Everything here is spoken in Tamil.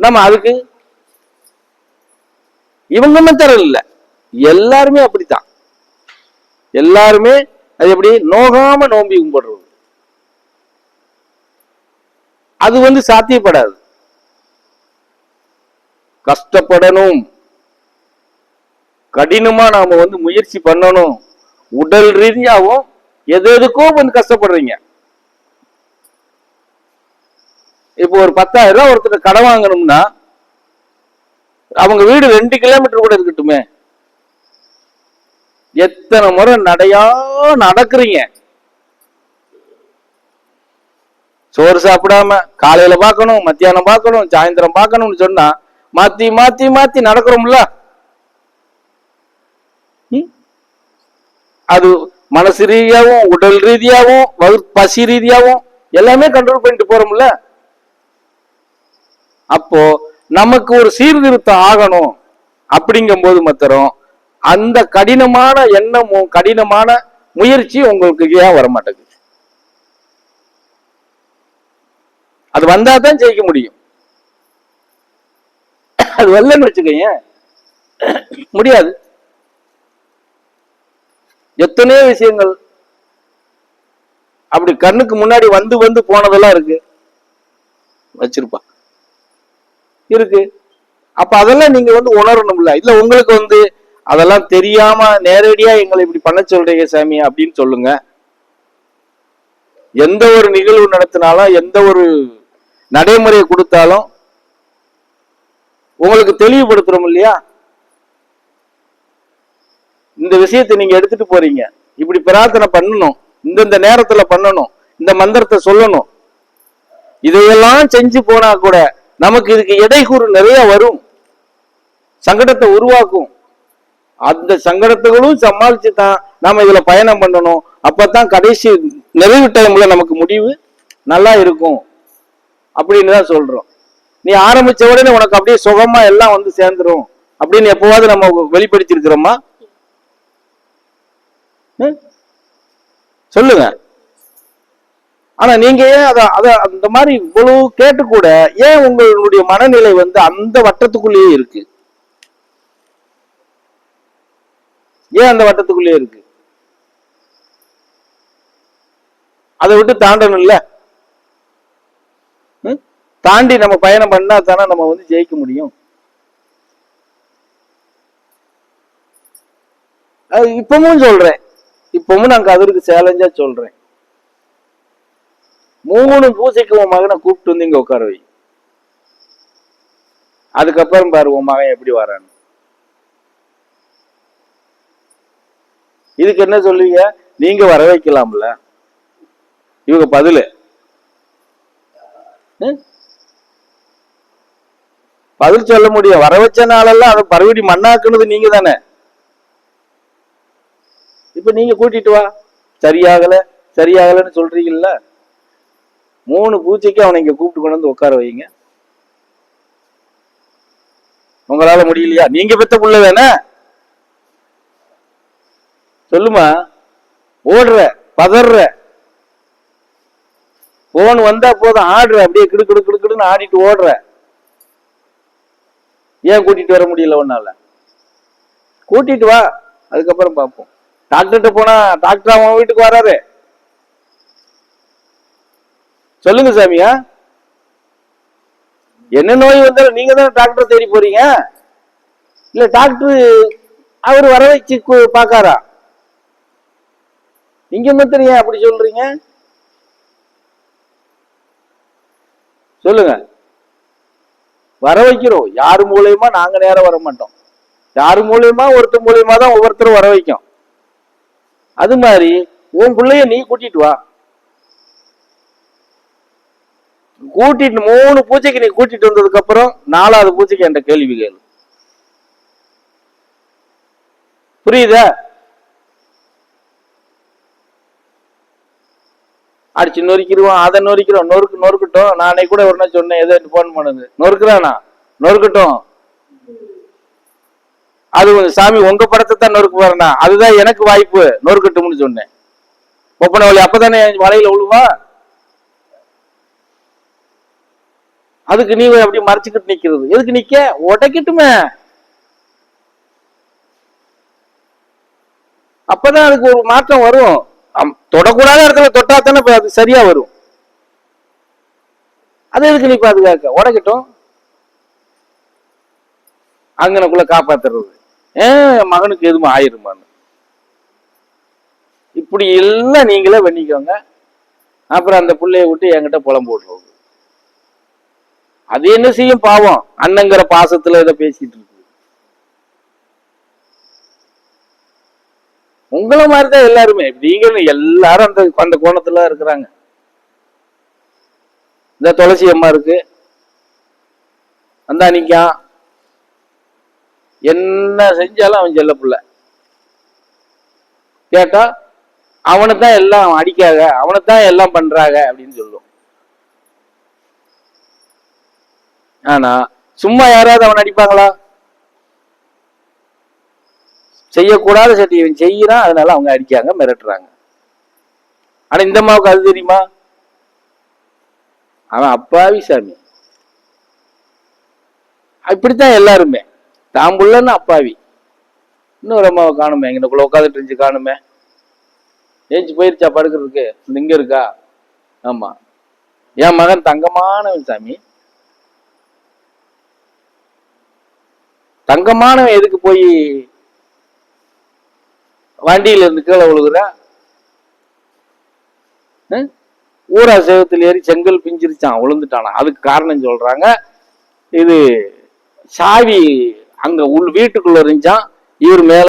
நம்ம அதுக்கு இவங்க மாத்திரம் இல்ல. எல்லாருமே அப்படித்தான். எல்லாருமே அது எப்படி? நோகாம நோம்பி கும்பிடுறது. அது வந்து சாத்தியப்படாது. கஷ்டப்படணும். கடினமா நாம வந்து முயற்சி பண்ணணும். உடல் ரீதியாவும் எது எதுக்கோ வந்து கஷ்டப்படுறீங்க. இப்போ ஒரு பத்தாயிரம் ரூபா ஒருத்தர் கடன் வாங்கணும்னா அவங்க வீடு ரெண்டு கிலோமீட்டர் கூட இருக்கட்டுமே. எத்தனை முறை நடையா நடக்கிறீங்க? சோறு சாப்பிடாம காலையில பார்க்கணும் மத்தியானம் பார்க்கணும் சாயந்தரம் பார்க்கணும்னு சொன்னா மாத்தி மாத்தி மாத்தி நடக்கிறோம்ல. ம்? அது மனசு ரீதியாகவும் உடல் ரீதியாகவும் பசி ரீதியாகவும் எல்லாமே கண்ட்ரோல் பண்ணிட்டு போறோம்ல. அப்போ நமக்கு ஒரு சீர்திருத்தம் ஆகணும் அப்படிங்கும்போது மாத்திரம் அந்த கடினமான எண்ணமும் கடினமான முயற்சி உங்களுக்கு ஏன் வர மாட்டேங்குது அது வந்தா தான் ஜெயிக்க முடியும். அது வரலன்னு வச்சுக்கோங்க. முடியாது. எத்தனையோ விஷயங்கள் அப்படி கண்ணுக்கு முன்னாடி வந்து வந்து போனதெல்லாம் இருக்கு. வச்சிருப்பா. இருக்கு. அப்ப அதெல்லாம் நீங்க வந்து உணரணும்ல. இல்ல உங்களுக்கு வந்து அதெல்லாம் தெரியாம நேரடியா எங்களை இப்படி பண்ண சொல்றீங்க சாமி அப்படின்னு சொல்லுங்க. எந்த ஒரு நிகழ்வு நடத்தினாலும் எந்த ஒரு நடைமுறையை கொடுத்தாலும் உங்களுக்கு தெளிவுபடுத்துறோம் இல்லையா? இந்த விஷயத்தை நீங்க எடுத்துட்டு போறீங்க. இப்படி பிரார்த்தனை பண்ணணும். இந்தந்த நேரத்துல பண்ணணும். இந்த மந்திரத்தை சொல்லணும். இதையெல்லாம் செஞ்சு போனா கூட நமக்கு இதுக்கு இடைக்கூறு நிறைய வரும். சங்கடத்தை உருவாக்கும். அந்த சங்கடத்துகளும் சமாளிச்சு தான் நாம இதுல பயணம் பண்ணணும். அப்பதான் கடைசி நிறைவு டைம்ல நமக்கு முடிவு நல்லா இருக்கும். அப்படின்னு தான் சொல்றோம். நீ ஆரம்பிச்ச உடனே உனக்கு அப்படியே சுகமா எல்லாம் வந்து சேர்ந்துரும். அப்படின்னு எப்பவாவது நம்ம வெளிப்படுத்தியிருக்கிறோமா? ம்? சொல்லுங்க. ஆனா நீங்க ஏன் அதை அதை அந்த மாதிரி இவ்வளவு கேட்டு கூட ஏன் உங்களுடைய மனநிலை வந்து அந்த வட்டத்துக்குள்ளேயே இருக்கு? ஏன் அந்த வட்டத்துக்குள்ளேயே இருக்கு? அதை விட்டு தாண்டணும் இல்ல ம்? தாண்டி நம்ம பயணம் பண்ணா தானே நம்ம வந்து ஜெயிக்க முடியும். இப்பவும் சொல்றேன். இப்பவும் நான் அதற்கு சேலஞ்சா சொல்றேன். மூணு பூசைக்கு உன் மகனை கூப்பிட்டு வந்து இங்க உட்கார வை. அதுக்கப்புறம் பாரு உன் மகன் எப்படி வரான்னு. இதுக்கு என்ன சொல்லுவீங்க? நீங்க வர வைக்கலாம்ல. இவங்க பதில். பதில் சொல்ல முடியும். வர வச்ச நாளெல்லாம் அதை மறுபடி மண்ணாக்குனது நீங்க தானே. இப்ப நீங்க கூட்டிட்டு வா. சரியாகல சரியாகலன்னு சொல்றீங்கல்ல. மூணு பூஜைக்கு அவனை இங்க கூப்பிட்டு கொண்டு வந்து உட்கார வைங்க உங்களால முடியலையா? நீங்க பெத்த புள்ள தானே? சொல்லுமா? ஓடுற பதற போன் வந்தா போதும் ஆடுற. அப்படியே கிடு கிடு கிடுன்னு ஆடிட்டு ஓடுற. ஏன் கூட்டிட்டு வர முடியல ஒன்னால கூட்டிட்டு வா அதுக்கப்புறம் பார்ப்போம். டாக்டர்கிட்ட போனா டாக்டர் அவன் வீட்டுக்கு வராரு. சொல்லுங்க சாமியா. என்ன நோய் வந்தாலும் நீங்க தான் டாக்டர் தேடி போறீங்க? இல்ல டாக்டர் அவர் வர வச்சு பாக்காரா நீங்க மாத்திரம் ஏன் அப்படி சொல்றீங்க? சொல்லுங்க. வர வைக்கிறோம். யார் மூலியமா நாங்க நேரம் வர மாட்டோம். யார் மூலியமா? ஒருத்தர் மூலியமா தான் ஒவ்வொருத்தரும் வர வைக்கும். அது மாதிரி உன் பிள்ளைய நீ கூட்டிட்டு வா. கூட்டிட்டு மூணு பூஜைக்கு நீ கூட்டிட்டு வந்ததுக்கு அப்புறம் நாலாவது பூஜைக்கு என்ற கேள்வி கேளு. புரியுதா? அடிச்சு நொறுக்கிடுவோம் அதை நொறுக்கிறோம் நொறுக்கு நொறுக்கட்டும். நானே கூட ஒரு நாள் சொன்னேன் ஏதோ போன் பண்ணுது நொறுக்குறானா? நொறுக்கட்டும். அது சாமி உங்க படத்தை தான் நொறுக்கு பாருண்ணா அதுதான் எனக்கு வாய்ப்பு நொறுக்கட்டும்னு சொன்னேன். ஒப்பனை வழி அப்பதானே மலையில வலையில அதுக்கு நீ அப்படி மறைச்சுக்கிட்டு நிக்கிறது. எதுக்கு நிக்க? உடைக்கட்டுமே. அப்பதான் அதுக்கு ஒரு மாற்றம் வரும். அம், தொடக்கூடாத இடத்துல தொட்டா தானே அது சரியா வரும். அது எதுக்கு நீ பாதுகாக்க உடைக்கட்டும். அங்கனக்குள்ள காப்பாத்துறது. ஏன் என் மகனுக்கு எதுவும் ஆயிருமான்னு. இப்படி எல்லாம் நீங்களே பண்ணிக்கோங்க. அப்புறம் அந்த பிள்ளைய விட்டு என்கிட்ட புலம் விடுறது அது என்ன செய்யும் பாவம்? அண்ணங்கிற பாசத்துல இதை பேசிட்டு இருக்கு. உங்களை மாதிரிதான் எல்லாருமே. நீங்க எல்லாரும் அந்த அந்த கோணத்துல இருக்கிறாங்க. இந்த துளசி அம்மா இருக்கு. அந்த அன்னைக்கா. என்ன செஞ்சாலும் அவன் செல்ல புள்ள. கேட்டா அவனைத்தான் எல்லாம் அடிக்காக அவனைத்தான் எல்லாம் பண்றாங்க அப்படின்னு சொல்லுவோம் ஆனா சும்மா யாராவது அவன் அடிப்பாங்களா? செய்யக்கூடாத சட்டி இவன் செய்யறான் அதனால அவங்க அடிக்காங்க மிரட்டுறாங்க. ஆனா இந்த அம்மாவுக்கு அது தெரியுமா? அவன் அப்பாவி சாமி. இப்படித்தான் எல்லாருமே. தான் புள்ளன்னு அப்பாவி. இன்னொரு அம்மாவை காணுமே எங்கனக்குள்ள உட்காந்துட்டு இருந்துச்சு காணுமே. ஏஞ்சி போயிருச்சா படுக்கிறதுக்கு? இங்க இருக்கா? ஆமா. என் மகன் தங்கமானவன் சாமி. தங்கமான எதுக்கு போய் வண்டியில இருந்து கீழே விழுகுறா? ஊரா சேவத்தில் ஏறி செங்கல் பிஞ்சிருச்சான் விழுந்துட்டானா. அதுக்கு காரணம் சொல்றாங்க. இது சாவி அங்க உள் வீட்டுக்குள்ள இருந்துச்சான் இவர் மேல